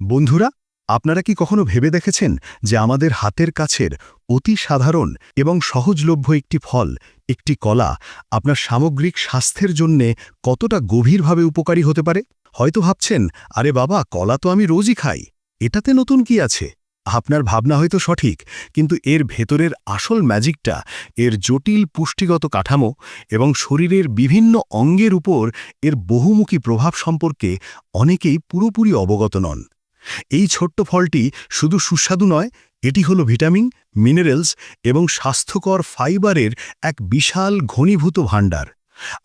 বন্ধুরা, আপনারা কি কখনো ভেবে দেখেছেন যে আমাদের হাতের কাছের অতি সাধারণ এবং সহজলভ্য একটি ফল, একটি কলা, আপনার সামগ্রিক স্বাস্থ্যের জন্যে কতটা গভীরভাবে উপকারী হতে পারে? হয়তো ভাবছেন, আরে বাবা, কলা তো আমি রোজই খাই। এটাতে নতুন কি আছে? আপনার ভাবনা হয়তো সঠিক, কিন্তু এর ভেতরের আসল ম্যাজিকটা, এর জটিল পুষ্টিগত কাঠামো এবং শরীরের বিভিন্ন অঙ্গের উপর এর বহুমুখী প্রভাব সম্পর্কে অনেকেই পুরোপুরি অবগত নন। এই ছোট্ট ফলটি শুধু সুস্বাদু নয়, এটি হলো ভিটামিন, মিনারেলস এবং স্বাস্থ্যকর ফাইবারের এক বিশাল ঘনীভূত ভাণ্ডার।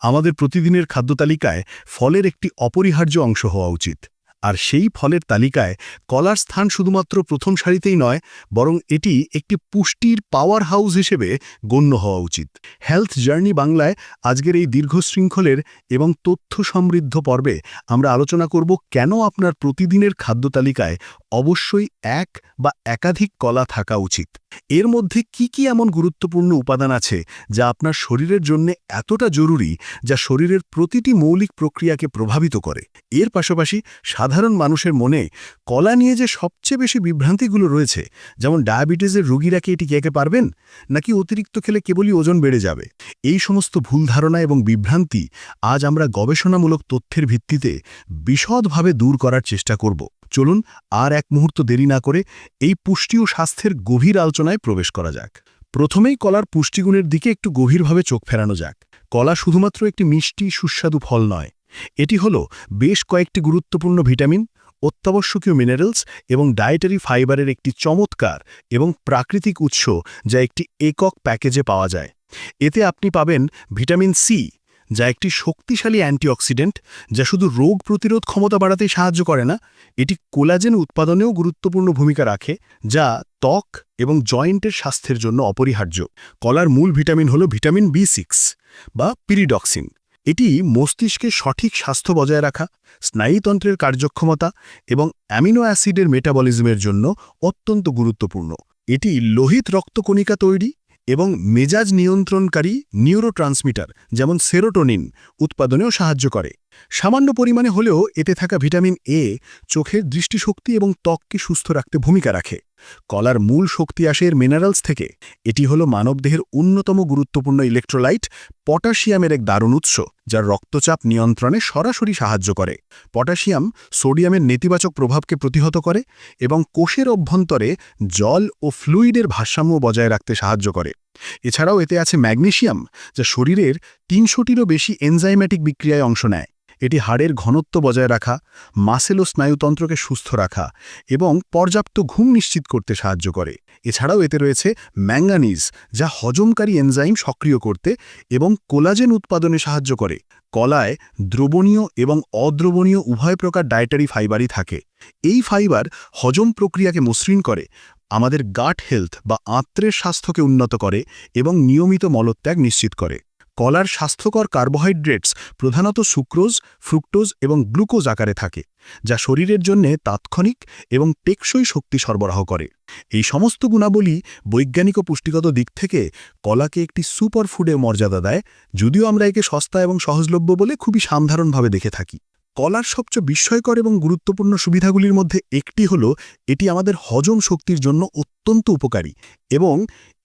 আমাদের প্রতিদিনের খাদ্য তালিকায় ফলের একটি অপরিহার্য অংশ হওয়া উচিত। আর সেই ফলের তালিকায় কলার স্থান শুধুমাত্র প্রথম সারিতেই নয়, বরং এটি একটি পুষ্টির পাওয়ার হাউস হিসেবে গণ্য হওয়া উচিত। হেলথ জার্নি বাংলায় আজকের এই দীর্ঘ শৃঙ্খলের এবং তথ্য সমৃদ্ধ পর্বে আমরা আলোচনা করব কেন আপনার প্রতিদিনের খাদ্য তালিকায় অবশ্যই এক বা একাধিক কলা থাকা উচিত। এর মধ্যে কি কি এমন গুরুত্বপূর্ণ উপাদান আছে যা আপনার শরীরের জন্য এতটা জরুরি যা শরীরের প্রতিটি মৌলিক প্রক্রিয়াকে প্রভাবিত করে? এর পাশাপাশি সাধারণ মানুষের মনে কলা নিয়ে যে সবচেয়ে বেশি বিভ্রান্তিগুলো রয়েছে, যেমন ডায়াবেটিসের রোগীরা কি এটি খেতে পারবেন, নাকি অতিরিক্ত খেলে কেবলই ওজন বেড়ে যাবে? এই সমস্ত ভুল ধারণা এবং বিভ্রান্তি আজ আমরা গবেষণামূলক তথ্যের ভিত্তিতে বিশদভাবে দূর করার চেষ্টা করব। চলুন আর এক মুহূর্ত দেরি না করে এই পুষ্টি ও স্বাস্থ্যের গভীর আলোচনায় প্রবেশ করা যাক। প্রথমেই কলার পুষ্টিগুণের দিকে একটু গভীরভাবে চোখ ফেরানো যাক। কলা শুধুমাত্র একটি মিষ্টি, সুস্বাদু ফল নয়। এটি হল বেশ কয়েকটি গুরুত্বপূর্ণ ভিটামিন, অত্যাবশ্যকীয় মিনারেলস এবং ডায়েটারি ফাইবারের একটি চমৎকার এবং প্রাকৃতিক উৎস যা একটি একক প্যাকেজে পাওয়া যায়। এতে আপনি পাবেন ভিটামিন সি যা একটি শক্তিশালী অ্যান্টিঅক্সিডেন্ট যা শুধু রোগ প্রতিরোধ ক্ষমতা বাড়াতে সাহায্য করে না, এটি কোলাজেন উৎপাদনেও গুরুত্বপূর্ণ ভূমিকা রাখে, যা ত্বক এবং জয়েন্টের স্বাস্থ্যের জন্য অপরিহার্য। কলার মূল ভিটামিন হল ভিটামিন বি সিক্স বা পিরিডক্সিন। এটি মস্তিষ্কে সঠিক স্বাস্থ্য বজায় রাখা, স্নায়ুতন্ত্রের কার্যক্ষমতা এবং অ্যামিনো অ্যাসিডের মেটাবলিজমের জন্য অত্যন্ত গুরুত্বপূর্ণ। এটি লোহিত রক্তকণিকা তৈরি এবং মেজাজ নিয়ন্ত্রণকারী নিউরোট্রান্সমিটার, যেমন সেরোটোনিন, উৎপাদনেও সাহায্য করে। সামান্য পরিমাণে হলেও এতে থাকা ভিটামিন এ চোখের দৃষ্টিশক্তি এবং ত্বককে সুস্থ রাখতে ভূমিকা রাখে। কলার মূল শক্তি আসে এর মিনারেলস থেকে। এটি হল মানবদেহের অন্যতম গুরুত্বপূর্ণ ইলেকট্রোলাইট পটাশিয়ামের এক দারুণ উৎস যা রক্তচাপ নিয়ন্ত্রণে সরাসরি সাহায্য করে। পটাশিয়াম সোডিয়ামের নেতিবাচক প্রভাবকে প্রতিহত করে এবং কোষের অভ্যন্তরে জল ও ফ্লুইডের ভারসাম্য বজায় রাখতে সাহায্য করে। এছাড়াও এতে আছে ম্যাগনেশিয়াম যা শরীরের তিনশোটিরও বেশি এনজাইম্যাটিক বিক্রিয়ায় অংশ নেয়। এটি হাড়ের ঘনত্ব বজায় রাখা, মাসেল ও স্নায়ুতন্ত্রকে সুস্থ রাখা এবং পর্যাপ্ত ঘুম নিশ্চিত করতে সাহায্য করে। এছাড়াও এতে রয়েছে ম্যাঙ্গানিজ, যা হজমকারী এনজাইম সক্রিয় করতে এবং কোলাজেন উৎপাদনে সাহায্য করে। কলায় দ্রবণীয় এবং অদ্রবণীয় উভয় প্রকার ডায়েটারি ফাইবারই থাকে। এই ফাইবার হজম প্রক্রিয়াকে মসৃণ করে, আমাদের গাট হেলথ বা আত্রের স্বাস্থ্যকে উন্নত করে এবং নিয়মিত মলত্যাগ নিশ্চিত করে। কলার স্বাস্থ্যকর কার্বোহাইড্রেটস প্রধানত সুক্রোজ, ফ্রুক্টোজ এবং গ্লুকোজ আকারে থাকে, যা শরীরের জন্য তাৎক্ষণিক এবং টেকসই শক্তি সরবরাহ করে। এই সমস্ত গুণাবলী বৈজ্ঞানিক ও পুষ্টিগত দিক থেকে কলাকে একটি সুপার ফুডে মর্যাদা দেয়, যদিও আমরা একে সস্তা এবং সহজলভ্য বলে খুবই সাধারণভাবে দেখে থাকি। কলার সবচেয়ে বিস্ময়কর এবং গুরুত্বপূর্ণ সুবিধাগুলির মধ্যে একটি হল, এটি আমাদের হজম শক্তির জন্য অত্যন্ত উপকারী এবং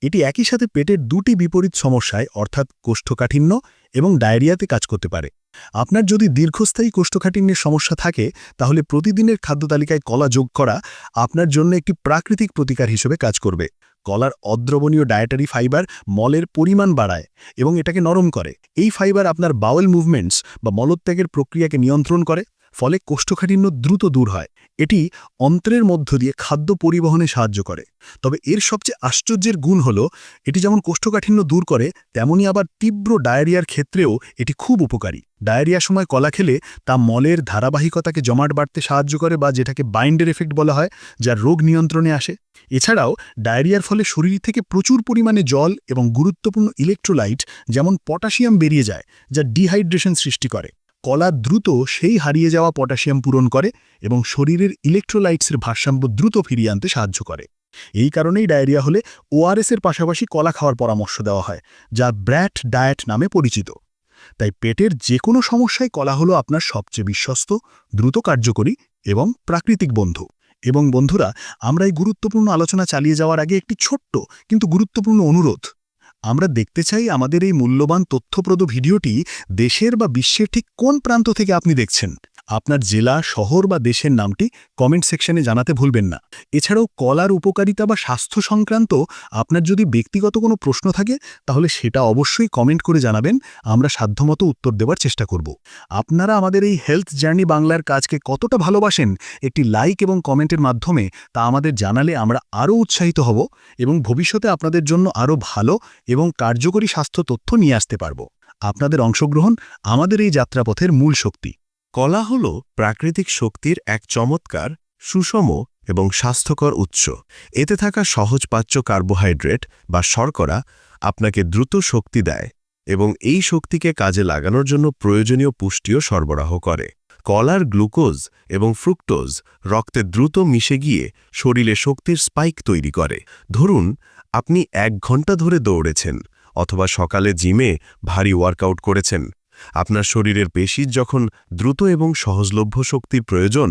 এটি একই সাথে পেটের দুটি বিপরীত সমস্যায়, অর্থাৎ কোষ্ঠকাঠিন্য এবং ডায়রিয়াতে কাজ করতে পারে। আপনার যদি দীর্ঘস্থায়ী কোষ্ঠকাঠিন্যের সমস্যা থাকে, তাহলে প্রতিদিনের খাদ্য তালিকায় কলা যোগ করা আপনার জন্য একটি প্রাকৃতিক প্রতিকার হিসেবে কাজ করবে। কলার অদ্রবণীয় ডায়েটারি ফাইবার মলের পরিমাণ বাড়ায় এবং এটাকে নরম করে। এই ফাইবার আপনার বাউল মুভমেন্টস বা মলত্যাগের প্রক্রিয়াকে নিয়ন্ত্রণ করে। ফলে কোষ্ঠকাঠিন্য দ্রুত দূর হয়। এটি অন্ত্রের মধ্য দিয়ে খাদ্য পরিবহনে সাহায্য করে। তবে এর সবচেয়ে আশ্চর্যের গুণ হল, এটি যেমন কোষ্ঠকাঠিন্য দূর করে, তেমনি আবার তীব্র ডায়রিয়ার ক্ষেত্রেও এটি খুব উপকারী। ডায়রিয়ার সময় কলা খেলে তা মলের ধারাবাহিকতাকে জমাট বাড়তে সাহায্য করে বা যেটাকে বাইন্ডের এফেক্ট বলা হয়, যা রোগ নিয়ন্ত্রণে আসে। এছাড়াও ডায়রিয়ার ফলে শরীর থেকে প্রচুর পরিমাণে জল এবং গুরুত্বপূর্ণ ইলেকট্রোলাইট, যেমন পটাশিয়াম, বেরিয়ে যায়, যা ডিহাইড্রেশন সৃষ্টি করে। কলা দ্রুত সেই হারিয়ে যাওয়া পটাশিয়াম পূরণ করে এবং শরীরের ইলেকট্রোলাইটসের ভারসাম্য দ্রুত ফিরিয়ে আনতে সাহায্য করে। এই কারণেই ডায়রিয়া হলে ওআরএসের পাশাপাশি কলা খাওয়ার পরামর্শ দেওয়া হয়, যা ব্র্যাট ডায়েট নামে পরিচিত। তাই পেটের যে কোনো সমস্যায় কলা হলো আপনার সবচেয়ে বিশ্বস্ত, দ্রুত কার্যকরী এবং প্রাকৃতিক বন্ধু। এবং বন্ধুরা, আমরা এই গুরুত্বপূর্ণ আলোচনা চালিয়ে যাওয়ার আগে একটি ছোট্ট, কিন্তু গুরুত্বপূর্ণ অনুরোধ। আমরা দেখতে চাই আমাদের এই মূল্যবান তথ্যপ্রদ ভিডিওটি দেশের বা বিশ্বের ঠিক কোন প্রান্ত থেকে আপনি দেখছেন। আপনার জেলা, শহর বা দেশের নামটি কমেন্ট সেকশনে জানাতে ভুলবেন না। এছাড়াও কলার উপকারিতা বা স্বাস্থ্য সংক্রান্ত আপনার যদি ব্যক্তিগত কোনো প্রশ্ন থাকে, তাহলে সেটা অবশ্যই কমেন্ট করে জানাবেন, আমরা সাধ্যমতো উত্তর দেওয়ার চেষ্টা করব। আপনারা আমাদের এই হেলথ জার্নি বাংলার কাজকে কতটা ভালোবাসেন, একটি লাইক এবং কমেন্টের মাধ্যমে, তা আমাদের জানালে আমরা আরও উৎসাহিত হব এবং ভবিষ্যতে আপনাদের জন্য আরও ভালো এবং কার্যকরী স্বাস্থ্য তথ্য নিয়ে আসতে পারব। আপনাদের অংশগ্রহণ আমাদের এই যাত্রাপথের মূল শক্তি। কলা হল প্রাকৃতিক শক্তির এক চমৎকার, সুষম এবং স্বাস্থ্যকর উৎস। এতে থাকা সহজপাচ্য কার্বোহাইড্রেট বা শর্করা আপনাকে দ্রুত শক্তি দেয় এবং এই শক্তিকে কাজে লাগানোর জন্য প্রয়োজনীয় পুষ্টিও সরবরাহ করে। কলার গ্লুকোজ এবং ফ্রুক্টোজ রক্তে দ্রুত মিশে গিয়ে শরীরে শক্তির স্পাইক তৈরি করে। ধরুন, আপনি এক ঘণ্টা ধরে দৌড়েছেন অথবা সকালে জিমে ভারী ওয়ার্কআউট করেছেন। আপনার শরীরের পেশির যখন দ্রুত এবং সহজলভ্য শক্তির প্রয়োজন,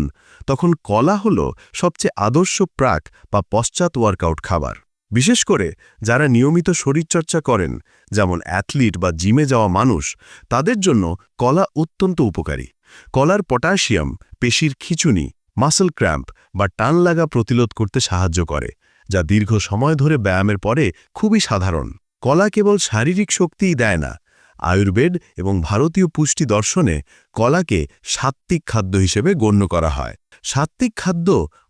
তখন কলা হল সবচেয়ে আদর্শ প্রাক বা পশ্চাৎ ওয়ার্কআউট খাবার। বিশেষ করে যারা নিয়মিত শরীরচর্চা করেন, যেমন অ্যাথলিট বা জিমে যাওয়া মানুষ, তাদের জন্য কলা অত্যন্ত উপকারী। কলার পটাশিয়াম, পেশির খিচুনি, মাসল ক্র্যাম্প বা টান লাগা প্রতিরোধ করতে সাহায্য করে, যা দীর্ঘ সময় ধরে ব্যায়ামের পরে খুবই সাধারণ। কলা কেবল শারীরিক শক্তিই দেয় না আয়ুর্বেদ এবং ভারতীয় পুষ্টি দর্শনে কলাকে সাত্ত্বিক খাদ্য হিসেবে গণ্য করা হয়। সাত্ত্বিক খাদ্য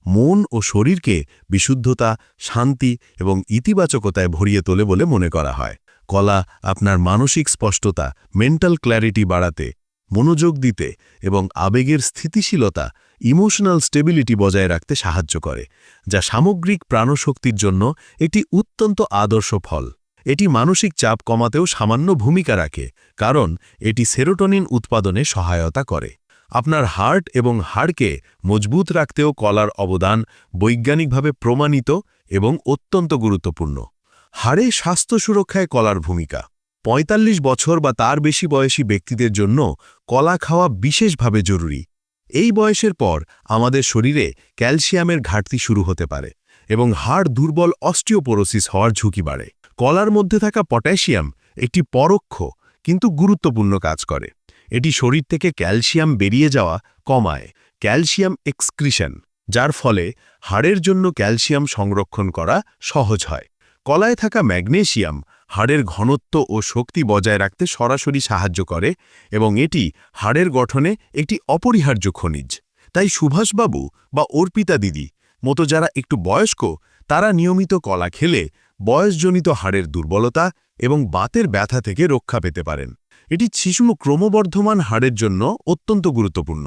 মন ও শরীরকে বিশুদ্ধতা, শান্তি এবং ইতিবাচকতায় ভরিয়ে তোলে বলে মনে করা হয়। কলা আপনার মানসিক স্পষ্টতা, মেন্টাল ক্ল্যারিটি বাড়াতে, মনোযোগ দিতে এবং আবেগের স্থিতিশীলতা, ইমোশনাল স্টেবিলিটি বজায় রাখতে সাহায্য করে, যা সামগ্রিক প্রাণশক্তির জন্য একটি অত্যন্ত আদর্শ ফল। এটি মানসিক চাপ কমাতেও সামান্য ভূমিকা রাখে, কারণ এটি সেরোটোনিন উৎপাদনে সহায়তা করে। আপনার হার্ট এবং হাড়কে মজবুত রাখতেও কলার অবদান বৈজ্ঞানিকভাবে প্রমাণিত এবং অত্যন্ত গুরুত্বপূর্ণ। হাড়ে স্বাস্থ্য সুরক্ষায় কলার ভূমিকা। ৪৫ বছর বা তার বেশি বয়সী ব্যক্তিদের জন্য কলা খাওয়া বিশেষভাবে জরুরি। এই বয়সের পর আমাদের শরীরে ক্যালসিয়ামের ঘাটতি শুরু হতে পারে এবং হাড় দুর্বল অস্টিওপোরোসিস হওয়ার ঝুঁকি বাড়ে। কলার মধ্যে থাকা পটাশিয়াম একটি পরোক্ষ কিন্তু গুরুত্বপূর্ণ কাজ করে। এটি শরীর থেকে ক্যালসিয়াম বেরিয়ে যাওয়া, কমায় ক্যালসিয়াম এক্সক্রিশন, যার ফলে হাড়ের জন্য ক্যালসিয়াম সংরক্ষণ করা সহজ হয়। কলায় থাকা ম্যাগনেশিয়াম হাড়ের ঘনত্ব ও শক্তি বজায় রাখতে সরাসরি সাহায্য করে এবং এটি হাড়ের গঠনে একটি অপরিহার্য খনিজ। তাই সুভাষবাবু বা অর্পিতা দিদি মতো যারা একটু বয়স্ক, তারা নিয়মিত কলা খেলে বয়সজনিত হাড়ের দুর্বলতা এবং বাতের ব্যথা থেকে রক্ষা পেতে পারেন। এটি শিশু ক্রমবর্ধমান হাড়ের জন্য অত্যন্ত গুরুত্বপূর্ণ।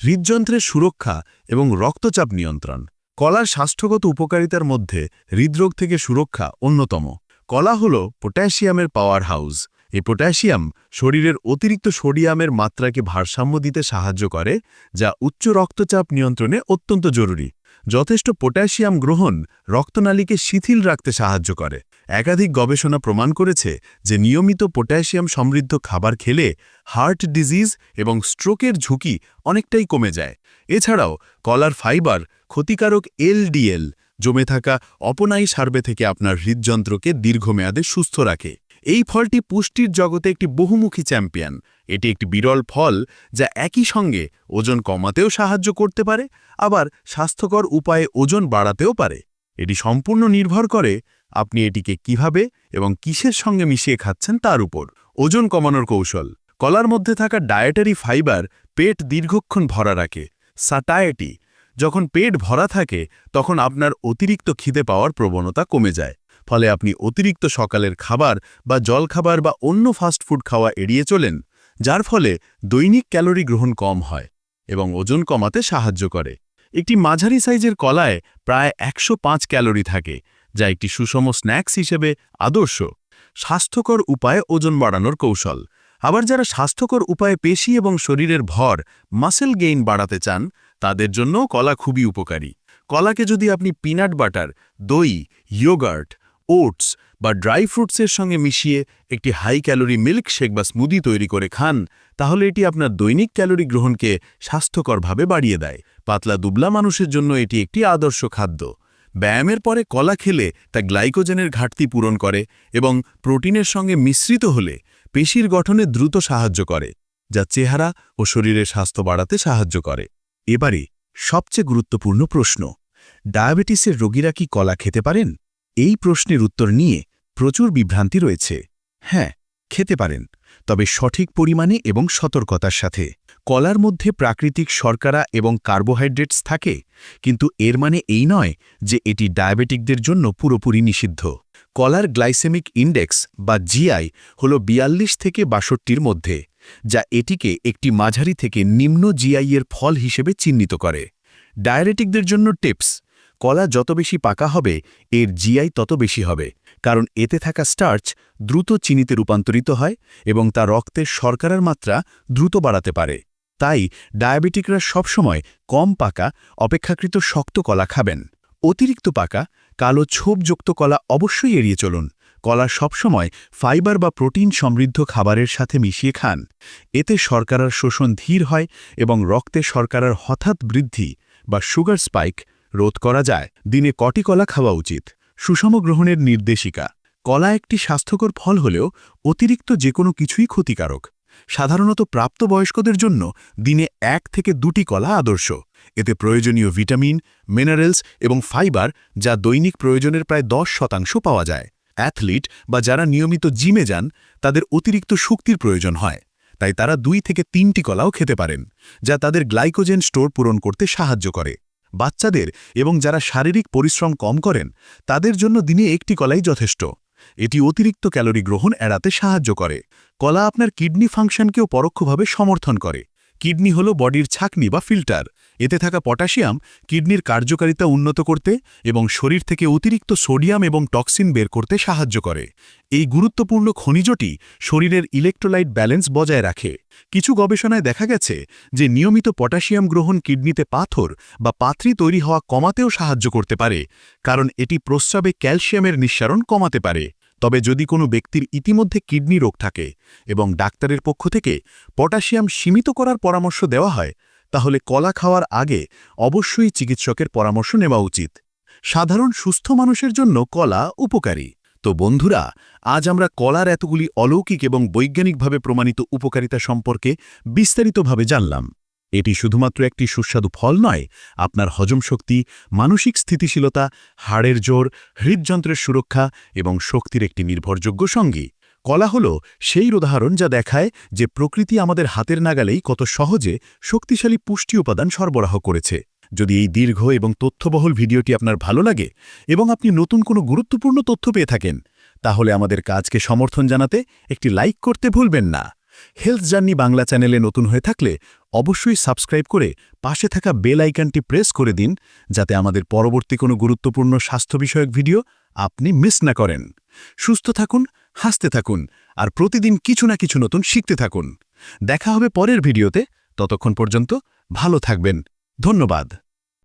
হৃদযন্ত্রের সুরক্ষা এবং রক্তচাপ নিয়ন্ত্রণ। কলার স্বাস্থ্যগত উপকারিতার মধ্যে হৃদরোগ থেকে সুরক্ষা অন্যতম। কলা হল পটাশিয়ামের পাওয়ার হাউস এই পটাশিয়াম শরীরের অতিরিক্ত সোডিয়ামের মাত্রাকে ভারসাম্য দিতে সাহায্য করে, যা উচ্চ রক্তচাপ নিয়ন্ত্রণে অত্যন্ত জরুরি। যথেষ্ট পটাশিয়াম গ্রহণ রক্তনালীকে শিথিল রাখতে সাহায্য করে। একাধিক গবেষণা প্রমাণ করেছে যে নিয়মিত পটাশিয়াম সমৃদ্ধ খাবার খেলে হার্ট ডিজিজ এবং স্ট্রোকের ঝুঁকি অনেকটাই কমে যায়। এছাড়াও, কলার ফাইবার ক্ষতিকারক এলডিএল জমে থাকা অপনায়ী সার্বে থেকে আপনার হৃদযন্ত্রকে দীর্ঘমেয়াদে সুস্থ রাখে। এই ফলটি পুষ্টির জগতে একটি বহুমুখী চ্যাম্পিয়ন। এটি একটি বিরল ফল যা একই সঙ্গে ওজন কমাতেও সাহায্য করতে পারে, আবার স্বাস্থ্যকর উপায়ে ওজন বাড়াতেও পারে। এটি সম্পূর্ণ নির্ভর করে আপনি এটিকে কীভাবে এবং কিসের সঙ্গে মিশিয়ে খাচ্ছেন তার উপর। ওজন কমানোর কৌশল। কলার মধ্যে থাকা ডায়েটারি ফাইবার পেট দীর্ঘক্ষণ ভরা রাখে, সাটায়েটি। যখন পেট ভরা থাকে, তখন আপনার অতিরিক্ত খিদে পাওয়ার প্রবণতা কমে যায়। ফলে আপনি অতিরিক্ত সকালের খাবার বা জলখাবার বা অন্য ফাস্টফুড খাওয়া এড়িয়ে চলেন, যার ফলে দৈনিক ক্যালোরি গ্রহণ কম হয় এবং ওজন কমাতে সাহায্য করে। একটি মাঝারি সাইজের কলায় প্রায় একশো পাঁচ ক্যালোরি থাকে, যা একটি সুষম স্ন্যাক্স হিসেবে আদর্শ। স্বাস্থ্যকর উপায়ে ওজন বাড়ানোর কৌশল। আবার যারা স্বাস্থ্যকর উপায়ে পেশি এবং শরীরের ভর মাসেল গেইন বাড়াতে চান, তাদের জন্য কলা খুবই উপকারী। কলাকে যদি আপনি পিনাট বাটার দই ইয়োগার্ট ওটস বা ড্রাই ফ্রুটসের সঙ্গে মিশিয়ে একটি হাই ক্যালোরি মিল্ক শেক বা স্মুদি তৈরি করে খান, তাহলে এটি আপনার দৈনিক ক্যালোরি গ্রহণকে স্বাস্থ্যকরভাবে বাড়িয়ে দেয়। পাতলা, দুবলা মানুষের জন্য এটি একটি আদর্শ খাদ্য। ব্যায়ামের পরে কলা খেলে তা গ্লাইকোজেনের ঘাটতি পূরণ করে এবং প্রোটিনের সঙ্গে মিশ্রিত হলে পেশির গঠনে দ্রুত সাহায্য করে, যা চেহারা ও শরীরের স্বাস্থ্য বাড়াতে সাহায্য করে। এবারে সবচেয়ে গুরুত্বপূর্ণ প্রশ্ন, ডায়াবেটিসের রোগীরা কি কলা খেতে পারেন? এই প্রশ্নের উত্তর নিয়ে প্রচুর বিভ্রান্তি রয়েছে। হ্যাঁ খেতে পারেন, তবে সঠিক পরিমাণে এবং সতর্কতার সাথে। কলার মধ্যে প্রাকৃতিক শর্করা এবং কার্বোহাইড্রেটস থাকে, কিন্তু এর মানে এই নয় যে এটি ডায়াবেটিকদের জন্য পুরোপুরি নিষিদ্ধ। কলার গ্লাইসেমিক ইন্ডেক্স বা জিআই হল বিয়াল্লিশ থেকে বাষট্টির মধ্যে, যা এটিকে একটি মাঝারি থেকে নিম্ন জিআই এর ফল হিসেবে চিহ্নিত করে। ডায়াবেটিকদের জন্য টিপস কলা যত বেশি পাকা হবে, এর জিআই তত বেশি হবে, কারণ এতে থাকা স্টার্চ দ্রুত চিনিতে রূপান্তরিত হয় এবং তা রক্তের শর্করার মাত্রা দ্রুত বাড়াতে পারে। তাই ডায়াবেটিকরা সবসময় কম পাকা, অপেক্ষাকৃত শক্ত কলা খাবেন। অতিরিক্ত পাকা, কালো ছোপযুক্ত কলা অবশ্যই এড়িয়ে চলুন। কলা সবসময় ফাইবার বা প্রোটিন সমৃদ্ধ খাবারের সাথে মিশিয়ে খান। এতে শর্করার শোষণ ধীর হয় এবং রক্তে শর্করার হঠাৎ বৃদ্ধি বা সুগার স্পাইক রোধ করা যায়, দিনে কটি কলা খাওয়া উচিত? সুষম গ্রহণের নির্দেশিকা। কলা একটি স্বাস্থ্যকর ফল হলেও অতিরিক্ত যে কোনো কিছুই ক্ষতিকারক। সাধারণত প্রাপ্তবয়স্কদের জন্য দিনে এক থেকে দুটি কলা আদর্শ। এতে প্রয়োজনীয় ভিটামিন, মিনারেলস এবং ফাইবার যা দৈনিক প্রয়োজনের প্রায় দশ শতাংশ পাওয়া যায়। অ্যাথলিট বা যারা নিয়মিত জিমে যান, তাদের অতিরিক্ত শক্তির প্রয়োজন হয়। তাই তারা দুই থেকে তিনটি কলাও খেতে পারেন, যা তাদের গ্লাইকোজেন স্টোর পূরণ করতে সাহায্য করে। বাচ্চাদের এবং যারা শারীরিক পরিশ্রম কম করেন, তাদের জন্য দিনে একটি কলাই যথেষ্ট। এটি অতিরিক্ত ক্যালোরি গ্রহণ এড়াতে সাহায্য করে। কলা আপনার কিডনি ফাংশনকেও পরোক্ষভাবে সমর্থন করে। কিডনি হল বডির ছাকনি বা ফিল্টার। এতে থাকা পটাশিয়াম কিডনির কার্যকারিতা উন্নত করতে এবং শরীর থেকে অতিরিক্ত সোডিয়াম এবং টক্সিন বের করতে সাহায্য করে। এই গুরুত্বপূর্ণ খনিজটি শরীরের ইলেকট্রোলাইট ব্যালেন্স বজায় রাখে। কিছু গবেষণায় দেখা গেছে যে নিয়মিত পটাশিয়াম গ্রহণ কিডনিতে পাথর বা পাথরি তৈরি হওয়া কমাতেও সাহায্য করতে পারে, কারণ এটি প্রস্রাবে ক্যালসিয়ামের নিঃসারণ কমাতে পারে। তবে যদি কোনো ব্যক্তির ইতিমধ্যে কিডনি রোগ থাকে এবং ডাক্তারের পক্ষ থেকে পটাশিয়াম সীমিত করার পরামর্শ দেওয়া হয় তাহলে কলা খাওয়ার আগে অবশ্যই চিকিৎসকের পরামর্শ নেওয়া উচিত। সাধারণ সুস্থ মানুষের জন্য কলা উপকারী। তো বন্ধুরা, আজ আমরা কলার এতগুলি অলৌকিক এবং বৈজ্ঞানিকভাবে প্রমাণিত উপকারিতা সম্পর্কে বিস্তারিতভাবে জানলাম। এটি শুধুমাত্র একটি সুস্বাদু ফল নয়, আপনার হজম শক্তি, মানসিক স্থিতিশীলতা, হাড়ের জোর, হৃদযন্ত্রের সুরক্ষা এবং শক্তির একটি নির্ভরযোগ্য সঙ্গী। কলা হল সেই উদাহরণ যা দেখায় যে প্রকৃতি আমাদের হাতের নাগালেই কত সহজে শক্তিশালী পুষ্টি উপাদান সরবরাহ করেছে। যদি এই দীর্ঘ এবং তথ্যবহুল ভিডিওটি আপনার ভালো লাগে এবং আপনি নতুন কোনো গুরুত্বপূর্ণ তথ্য পেয়ে থাকেন, তাহলে আমাদের কাজকে সমর্থন জানাতে একটি লাইক করতে ভুলবেন না। হেলথ জার্নি বাংলা চ্যানেলে নতুন হয়ে থাকলে অবশ্যই সাবস্ক্রাইব করে পাশে থাকা বেল আইকনটি প্রেস করে দিন, যাতে আমাদের পরবর্তী কোনো গুরুত্বপূর্ণ স্বাস্থ্য বিষয়ক ভিডিও আপনি মিস না করেন। সুস্থ থাকুন হাসতে থাকুন আর প্রতিদিন কিছু না কিছু নতুন শিখতে থাকুন। দেখা হবে পরের ভিডিওতে। ততক্ষণ পর্যন্ত ভালো থাকবেন। ধন্যবাদ।